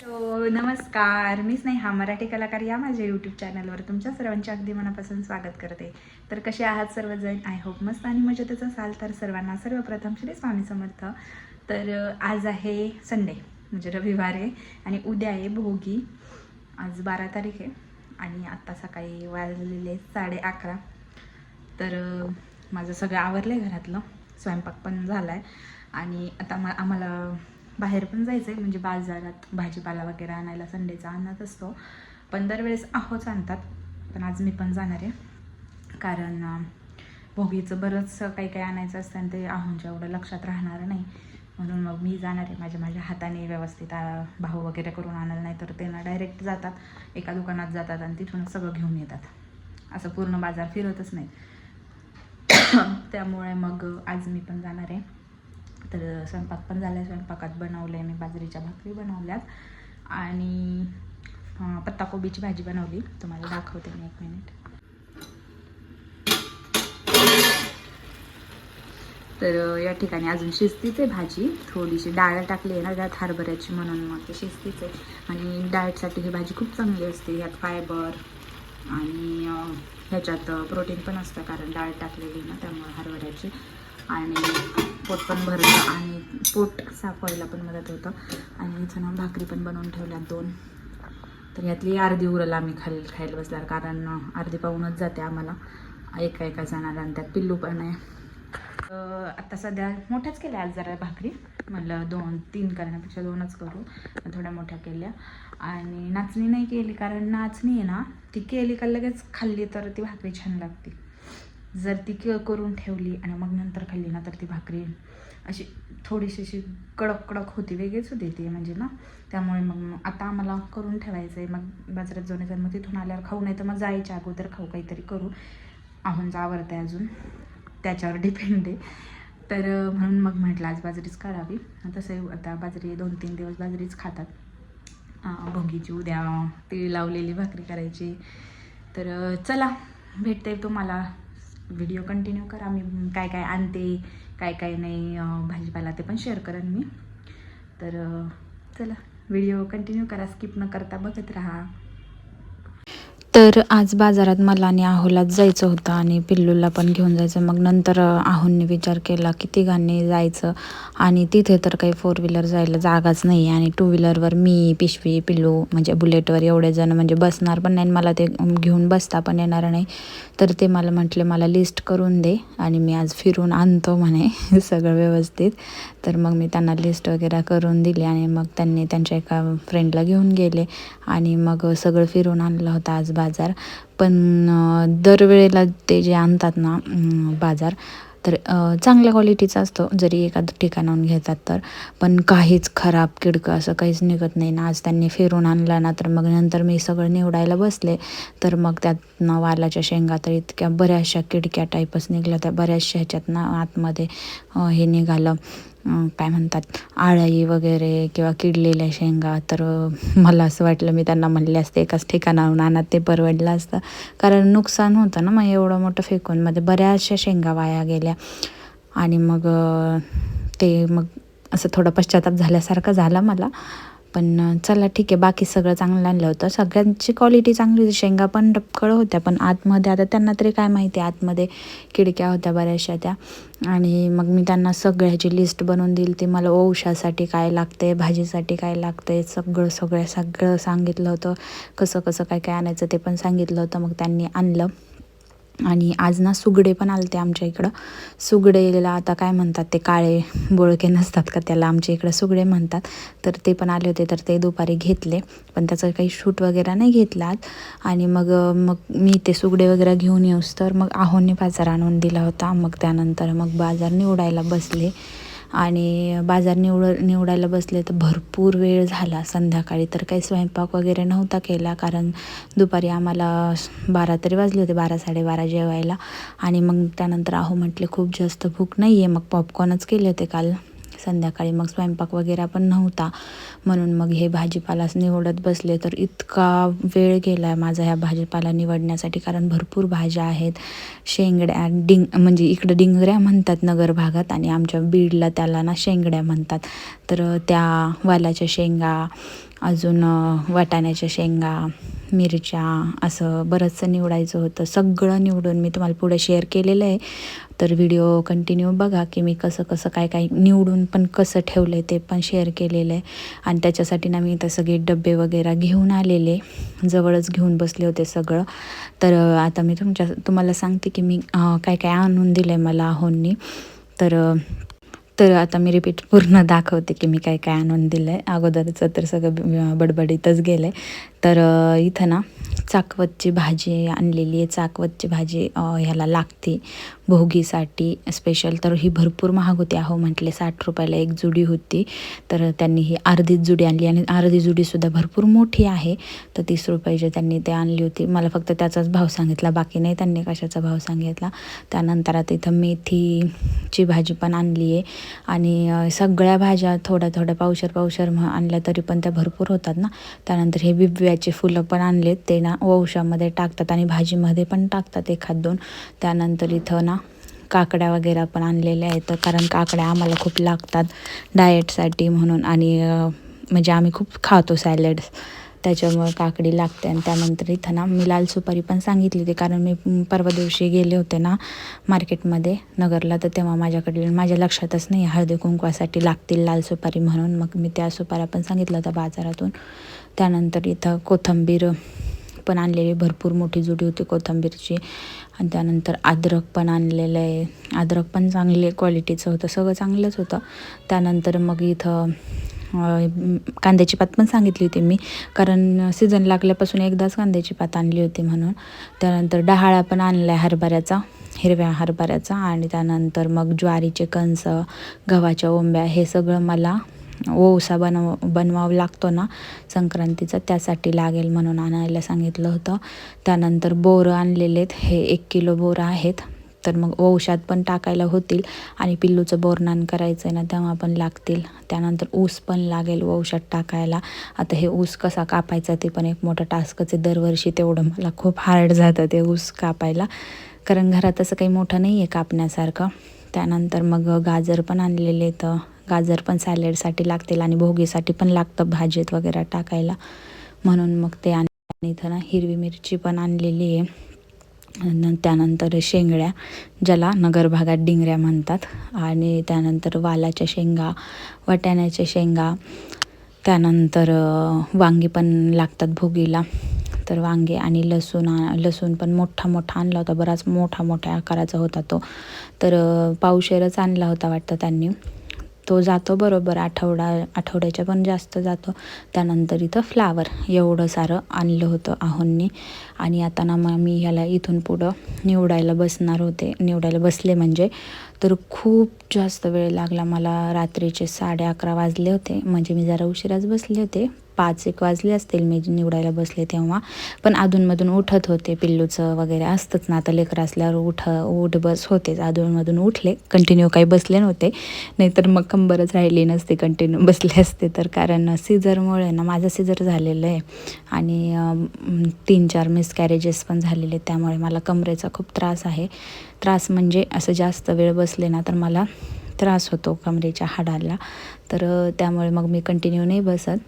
So नमस्कार. मी स्नेहा मराठी कलाकार या माझ्या यूट्यूब चॅनलवर तुमच्या सर्वांचे अगदी मनापासून स्वागत करते. तर कसे आहात सर्वजण? आय होप मस्त आणि मजेतच असाल. तर सर्वांना सर्वप्रथम श्री स्वामी समर्थ. तर आज आहे संडे म्हणजे रविवार आहे आणि उद्या आहे भोगी. आज बारा तारीख आहे आणि आत्ता सकाळी वाजलेले साडे अकरा. तर माझं सगळं आवरलं आहे घरातलं. स्वयंपाक पण झाला आहे आणि आता मा आम्हाला बाहेर पण जायचं आहे म्हणजे बाजारात भाजीपाला वगैरे आणायला संडेचा आणत असतो. पण दरवेळेस आहोच आणतात पण आज मी पण जाणार आहे. कारण भोगीचं बरंचसं काही काही आणायचं असतं आणि ते आहोंच्या एवढं लक्षात राहणार नाही. म्हणून मग मी जाणार आहे. माझ्या माझ्या हाताने व्यवस्थित भाऊ वगैरे करून आणलं नाही तर ते ना डायरेक्ट जातात. एका दुकानात जातात आणि तिथून सगळं घेऊन येतात. असं पूर्ण बाजार फिरतच नाही. त्यामुळे मग आज मी पण जाणार आहे. तर स्वयंपाक पण झाला आहे स्वयंपाकात बनवलं आहे मी बाजरीच्या भाकरी बनवल्यात. आणि पत्ताकोबीची भाजी बनवली. तुम्हाला दाखवते मी एक मिनिट तर या ठिकाणी अजून शिस्तीच आहे भाजी. थोडीशी डाळ टाकली आहे ना त्यात हरभऱ्याची म्हणून मग ते शिस्तीच. आहे आणि डाएटसाठी ही भाजी खूप चांगली असते. यात फायबर आणि ह्याच्यात प्रोटीन पण असतं कारण डाळ टाकलेली ना त्यामुळे हरभऱ्याची. आणि पोट पण भरलं आणि पोट साफ व्हायला पण मदत होतं. आणि इथं ना भाकरी पण बनवून ठेवल्या दोन. तर यातली अर्धी उरल आम्ही खाली खायला बसल्यावर कारण अर्धी पाहूनच जाते आम्हाला. एका एका जणाला आणि त्यात पिल्लू पण आहे. आता सध्या मोठ्याच केल्या आज जरा भाकरी. म्हणलं दोन तीन करण्यापेक्षा दोनच करू. थोड्या मोठ्या केल्या. आणि नाचणी नाही केली कारण नाचणी आहे ना ती केली का लगेच खाल्ली तर ती भाकरी छान लागते. जर ती क करून ठेवली आणि मग नंतर खाल्ली ना तर ती भाकरी अशी थोडीशी अशी कडक कडक होती वेगळीच होती ती म्हणजे ना. त्यामुळे मग आता आम्हाला करून ठेवायचं आहे मग बाजारात जाऊन येतात. मग तिथून आल्यावर खाऊ नाही तर मग जायच्या अगोदर खाऊ काहीतरी करू. आहून आवडतं आहे अजून. त्याच्यावर डिपेंड आहे. तर म्हणून मग म्हटलं आज बाजरीच करावी तसं आता बाजरी दोन तीन दिवस बाजरीच खातात. भोगीची उद्या ती लावलेली भाकरी करायची. तर चला भेटते तुम्हाला. व्हिडिओ कंटिन्यू करा. मी काय काय आणते काय काय नाही भाजीपाला ते पण शेअर करेन मी. तर चला व्हिडिओ कंटिन्यू करा. स्किप न करता बघत राहा. तर आज बाजारात मला आणि आहोलाच जायचं होतं आणि पिल्लूला पण घेऊन जायचं. मग नंतर आहोंनी विचार केला की तिघांनी जायचं आणि तिथे तर काही फोर व्हीलर जायला जागाच नाही आणि टू व्हीलरवर मी पिशवी पिल्लू म्हणजे बुलेटवर एवढे जण म्हणजे बसणार पण नाही आणि मला ते घेऊन बसता पण येणार नाही. तर ते मला म्हटले मला लिस्ट करून दे आणि मी आज फिरून आणतो म्हणे सगळं व्यवस्थित. तर मग मी त्यांना लिस्ट वगैरे करून दिली आणि मग त्यांनी त्यांच्या एका फ्रेंडला घेऊन गेले. आणि मग सगळं फिरून आणलं होतं आज बाजार. पण दरवेळेला ते जे आणतात ना बाजार तर चांगल्या क्वालिटीचा असतो. जरी एखादं ठिकाणाहून घेतात तर. पण काहीच खराब किडकं असं काहीच निघत नाही ना. आज त्यांनी फिरून आणला ना तर मग नंतर मी सगळं निवडायला बसले. तर मग त्यात ना वालाच्या शेंगा तर इतक्या बऱ्याचशा किडक्या टाईपच निघल्या. त्या बऱ्याचशा ह्याच्यात ना आतमध्ये हे निघालं. काय म्हणतात आळी वगैरे किंवा किडलेल्या शेंगा तर मला असं वाटलं मी त्यांना म्हणले असते एकाच ठिकाणाहून आणत ते परवडलं असतं. कारण नुकसान होतं ना मग एवढं मोठं फेकून. मध्ये बऱ्याचशा शेंगा वाया गेल्या. आणि मग ते मग असं थोडं पश्चाताप झाल्यासारखं झाला मला. पण चला ठीक आहे बाकी सगळं चांगलं आणलं होतं. सगळ्यांची क्वालिटी चांगली होती. शेंगा पण डबकळ होत्या पण आतमध्ये आता त्यांना तरी काय माहिती आतमध्ये खिडक्या होत्या बऱ्याचशा त्या. आणि मग मी त्यांना सगळ्याची लिस्ट बनवून दिली. ती मला औषधासाठी काय लागते भाजीसाठी काय लागते सगळं सगळं सगळं सांगितलं होतं. कसं कसं काय काय आणायचं ते पण सांगितलं होतं. मग त्यांनी आणलं. आणि आज ना सुगडे पण आलते आमच्या इकडं. सुगडेला आता काय म्हणतात ते काळे बोळके नसतात का त्याला? आमच्या इकडं सुगडे म्हणतात. तर ते पण आले होते तर ते दुपारी घेतले. पण त्याचं काही शूट वगैरे नाही घेतला आणि मग मग मी ते सुगडे वगैरे घेऊन येऊस तर मग आहोने बाजार आणून दिला होता. मग त्यानंतर मग बाजार निवडायला बसले. आणि बाजार निवड निवडायला बसले तर भरपूर वेळ झाला संध्याकाळी. तर काही स्वयंपाक वगैरे नव्हता केला कारण दुपारी आम्हाला बारा तरी वाजले होते बारा साडेबारा जेवायला. आणि मग त्यानंतर आहो म्हटले खूप जास्त भूक नाही आहे मग पॉपकॉर्नच केले होते काल. संध्याकाळी. मग स्वयंपाक वगैरे पण नव्हता. म्हणून मग हे भाजीपालाच निवडत बसले. तर इतका वेळ गेला आहे माझा ह्या भाजीपाला निवडण्यासाठी. कारण भरपूर भाज्या आहेत. शेंगड्या डिंग म्हणजे इकडं डिंगऱ्या म्हणतात नगर भागात आणि आमच्या बीडला त्याला ना शेंगड्या म्हणतात. तर त्या वालाच्या शेंगा अजून वाटाण्याच्या शेंगा मिरच्या असं बरंचसं निवडायचं होतं. सगळं निवडून मी तुम्हाला पुढे शेअर केलेलं आहे. तर व्हिडिओ कंटिन्यू बघा की मी कसं कसं काय काय निवडून पण कसं ठेवलं आहे ते पण शेअर केलेलं आहे. आणि त्याच्यासाठी ना मी इथं सगळे डबे वगैरे घेऊन आलेले. जवळच घेऊन बसले होते सगळं. तर आता मी तुमच्या तुम्हाला सांगते की मी काय काय आणून दिलं आहे मला आहोंनी तर तर आता मी रिपीट पूर्ण दाखवते की मी काय काय आणून दिलं आहे अगोदरचं तर सगळं बडबडीतच गेलं आहे तर इथं ना चाकवतची भाजी आणलेली आहे. चाकवतची भाजी ह्याला लागते भोगीसाठी स्पेशल तर ही भरपूर महाग होती. अहो म्हटले साठ रुपयाला एक जुडी होती. तर त्यांनी ही अर्धीच जुडी आणली आणि अर्धी जुडीसुद्धा भरपूर मोठी आहे. तर तीस रुपयाची त्यांनी ते आणली होती. मला फक्त त्याचाच भाव सांगितला. बाकी नाही त्यांनी कशाचा भाव सांगितला. त्यानंतर आता इथं मेथीची भाजी पण आणली आहे. आणि सगळ्या भाज्या थोड्या थोड्या पावशर पावशर म्ह- आणल्या तरी पण त्या भरपूर होतात ना. त्यानंतर हे बिब्याचे फुलं पण आणलेत. ते ना वंशामध्ये टाकतात आणि भाजीमध्ये पण टाकतात एखाद दोन. त्यानंतर इथं ना काकड्या वगैरे पण आणलेल्या आहेत. कारण काकड्या आम्हाला खूप लागतात डाएटसाठी म्हणून. आणि म्हणजे आम्ही खूप खातो सॅलड्स त्याच्यामुळे काकडी लागते आणि त्यानंतर इथं ना मी लाल सुपारी पण सांगितली होती कारण मी परवा दिवशी गेले होते ना मार्केटमध्ये नगरला तर तेव्हा माझ्याकडे माझ्या लक्षातच नाही हळदी कुंकवासाठी लागतील लाल सुपारी म्हणून. मग मी त्या सुपाऱ्या पण सांगितलं होतं बाजारातून. त्यानंतर इथं कोथंबीर पण आणलेली भरपूर मोठी जुडी होती कोथंबीरची. आणि त्यानंतर अद्रक पण आणलेलं आहे. अद्रक पण चांगले क्वालिटीचं होतं सगळं चांगलंच होतं. त्यानंतर मग इथं कांद्याची पात पण सांगितली होती मी. कारण सीझन लागल्यापासून एकदाच कांद्याची पात आणली होती म्हणून. त्यानंतर डहाळा पण आणला आहे हरभऱ्याचा हिरव्या हरभऱ्याचा. आणि त्यानंतर मग ज्वारीचे कणस गव्हाच्या ओंब्या हे सगळं मला ओसा बनव बनवावं लागतो ना संक्रांतीचा त्यासाठी लागेल म्हणून आणायला सांगितलं होतं. त्यानंतर बोरं आणलेले आहेत हे एक किलो बोरं आहेत. तर मग औषध पण टाकायला होतील आणि पिल्लूचं बोरनान करायचं आहे ना तेव्हा पण लागतील. त्यानंतर ऊस पण लागेल औषध टाकायला. आता हे ऊस कसा कापायचा ते पण एक मोठं टास्कच आहे. दरवर्षी तेवढं मला खूप हार्ड जातं ते ऊस कापायला. कारण घरात असं काही मोठं नाही आहे कापण्यासारखं. त्यानंतर मग गाजर पण आणलेले तर गाजर पण सॅलेडसाठी लागतील आणि भोगीसाठी पण लागतं भाजीत वगैरे टाकायला. म्हणून मग ते आणि इथं ना हिरवी मिरची पण आणलेली आहे. त्यानंतर शेंगड्या ज्याला नगर भागात डिंगऱ्या म्हणतात. आणि त्यानंतर वालाच्या शेंगा वाटाण्याच्या शेंगा. त्यानंतर वांगी पण लागतात भोगीला. तर वांगे आणि लसूण लसूण पण मोठा मोठा आणला होता. बराच मोठा मोठ्या आकाराचा होता तो. तर पावशेरच आणला होता वाटतं त्यांनी. तो जातो बरोबर आठवडा आठवड्याच्या पण जास्त जातो. त्यानंतर इथं फ्लावर एवढं सारं आणलं होतं आहोंनी आणि आता ना मग मी ह्याला इथून पुढं निवडायला बसणार होते. निवडायला बसले म्हणजे तर खूप जास्त वेळ लागला. मला रात्रीचे साडे अकरा वाजले होते. म्हणजे मी जरा उशिराच बसले होते. पाच एक वाजले असतील. मी निवडायला बसले तेव्हा. पण अधूनमधून उठत होते. पिल्लूचं वगैरे असतंच ना. आता लेकर असल्यावर उठ उठ बस होतेच. अधूनमधून उठले. कंटिन्यू काही बसले नव्हते. नाहीतर मग कंबरच राहिली नसते. कंटिन्यू बसले असते तर. कारण सीझरमुळे ना माझं सीझर झालेलं आहे. आणि तीन चार मिसकॅरेजेस पण झालेले आहेत. त्यामुळे मला कमरेचा खूप त्रास आहे. त्रास म्हणजे असं जास्त वेळ बसले ना तर मला त्रास होतो कमरेच्या हाडाला. तर त्यामुळे मग मी कंटिन्यू नाही बसत.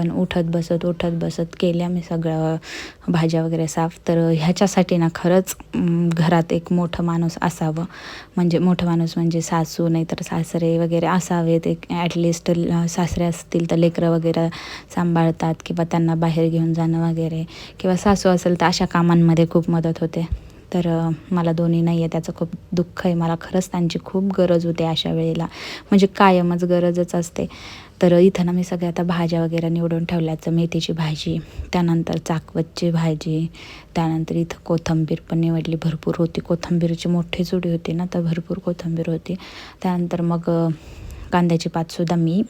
पण उठत बसत उठत बसत केल्या मी सगळं भाज्या वगैरे साफ तर ह्याच्यासाठी ना खरंच घरात एक मोठं माणूस असावं. म्हणजे मोठं माणूस म्हणजे सासू नाहीतर सासरे वगैरे असावेत. एक ॲटलिस्ट सासरे असतील तर लेकरं वगैरे सांभाळतात किंवा त्यांना बाहेर घेऊन जाणं वगैरे. किंवा सासू असेल तर अशा कामांमध्ये खूप मदत होते. तर मला दोन्ही नाही आहे त्याचं खूप दुःख आहे. मला खरंच त्यांची खूप गरज होते अशा वेळेला. म्हणजे कायमच गरजच असते. तर इथं ना मी सगळ्या आता भाज्या वगैरे निवडून ठेवल्याचं मेथीची भाजी त्यानंतर चाकवतची भाजी त्यानंतर इथं कोथिंबीर पण निवडली. भरपूर होती. कोथिंबीरची मोठी जुडी होती ना तर भरपूर कोथिंबीर होती. त्यानंतर मग कांद्याची पातसुद्धा मी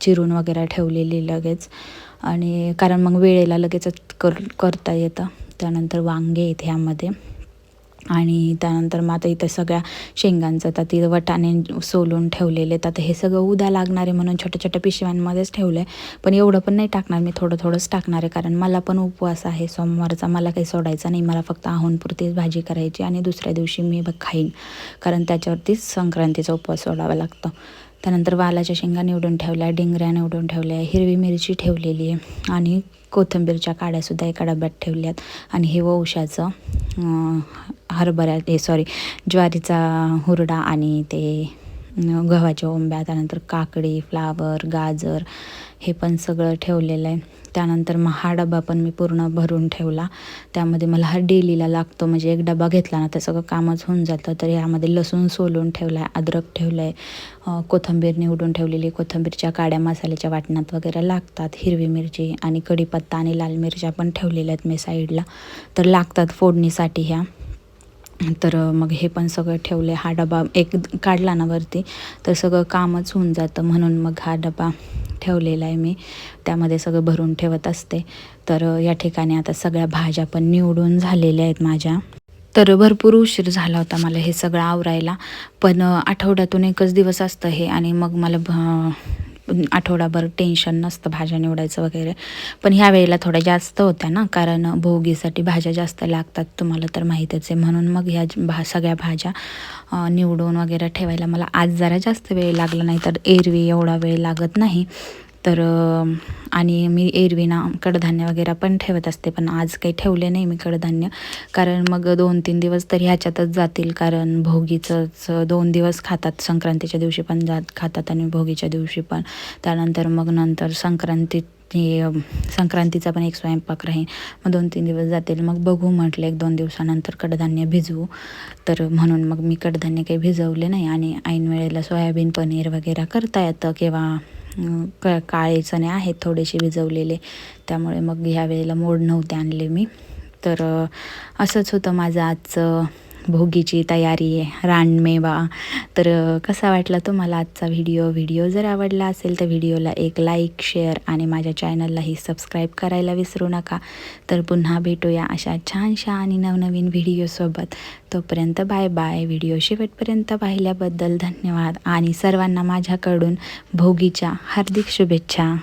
चिरून वगैरे ठेवलेली लगेच. आणि कारण मग वेळेला लगेचच कर करता येतं. त्यानंतर वांगे आहेत ह्यामध्ये. आणि त्यानंतर मग आता इथं सगळ्या शेंगांचं तर तिथं वटाणे सोलून ठेवलेले तर आता हे सगळं उद्या लागणार आहे म्हणून छोट्या छोट्या पिशव्यांमध्येच ठेवलं आहे पण एवढं पण नाही टाकणार मी थोडं थोडंच टाकणार आहे. कारण मला पण उपवास आहे. सोमवारचा मला काही सोडायचा नाही. मला फक्त आहोनपुरतीच भाजी करायची आणि दुसऱ्या दिवशी मी खाईन. कारण त्याच्यावरतीच संक्रांतीचा उपवास सोडावा लागतो. त्यानंतर वालाच्या शेंगा निवडून ठेवल्या डिंगऱ्या निवडून ठेवल्या हिरवी मिरची ठेवलेली आहे आणि कोथिंबीरच्या काड्यासुद्धा एका डब्यात ठेवल्यात. आणि हे वंशाचं हरभऱ्या हे सॉरी ज्वारीचा हुरडा आणि ते गव्हाच्या ओंब्या त्यानंतर काकडी फ्लावर गाजर हे पण सगळं ठेवलेलं आहे. त्यानंतर मग हा डबा पण मी पूर्ण भरून ठेवला. त्यामध्ये मला हा डेलीला लागतो म्हणजे एक डबा घेतला ना तर सगळं कामच होऊन जातं. तर यामध्ये लसूण सोलून ठेवला आहे अद्रक ठेवलं आहे कोथिंबीर निवडून ठेवलेली. कोथिंबीरच्या काड्या मसाल्याच्या वाटणात वगैरे लागतात हिरवी मिरची आणि कढीपत्ता आणि लाल मिरच्या पण ठेवलेल्या आहेत मी साईडला. तर लागतात फोडणीसाठी ह्या. तर मग हे पण सगळं ठेवले हा डबा एक काढला ना वरती तर सगळं कामच होऊन जातं म्हणून मग हा डबा ठेवलेला आहे मी. त्यामध्ये सगळं भरून ठेवत असते. तर या ठिकाणी आता सगळ्या भाज्या पण निवडून झालेल्या आहेत माझ्या. तर भरपूर उशीर झाला होता मला हे सगळं आवरायला. पण आठवड्यातून एकच दिवस असतं हे आणि मग मला भ- आठवडाभर टेन्शन नसतं भाज्या निवडायचं वगैरे. पण ह्या वेळेला थोड्या जास्त होत्या ना कारण भोगीसाठी भाज्या जास्त लागतात तुम्हाला तर माहीतच आहे. म्हणून मग ह्या भा सगळ्या भाज्या निवडून वगैरे ठेवायला मला आज जरा जास्त वेळ लागला नाही तर एरवी एवढा वेळ लागत नाही. तर आणि मी एरवी ना कडधान्य वगैरे पण ठेवत असते पण आज काही ठेवले नाही मी कडधान्य. कारण मग दोन तीन दिवस तर ह्याच्यातच जातील कारण भोगीचंच दोन दिवस खातात संक्रांतीच्या दिवशी पण जात खातात आणि भोगीच्या दिवशी पण. त्यानंतर मग नंतर संक्रांती हे, संक्रांतीचा पण एक स्वयंपाक राहील मग दोन तीन दिवस जातील. मग बघू म्हटलं एक दोन दिवसानंतर कडधान्य भिजवू. तर म्हणून मग मी कडधान्य काही भिजवले नाही. आणि ऐन वेळेला सोयाबीन पनीर वगैरे करता येतं किंवा क काळे चणे आहेत थोडेसे भिजवलेले. त्यामुळे मग ह्या वेळेला मोड नव्हते आणले मी. तर असंच होतं माझं आजचं भोगीची तयारी रानमेवा. तर कसा वाटला तुम्हाला आजचा व्हिडिओ? व्हिडिओ जर आवडला असेल तर व्हिडिओला एक लाईक शेअर आणि माझ्या चॅनललाही सबस्क्राईब करायला विसरू नका. तर पुन्हा भेटूया अशा छानशा आणि नवनवीन व्हिडिओसोबत तोपर्यंत बाय बाय. व्हिडिओ शेवटपर्यंत पाहिल्याबद्दल धन्यवाद. आणि सर्वांना माझ्याकडून भोगीच्या हार्दिक शुभेच्छा.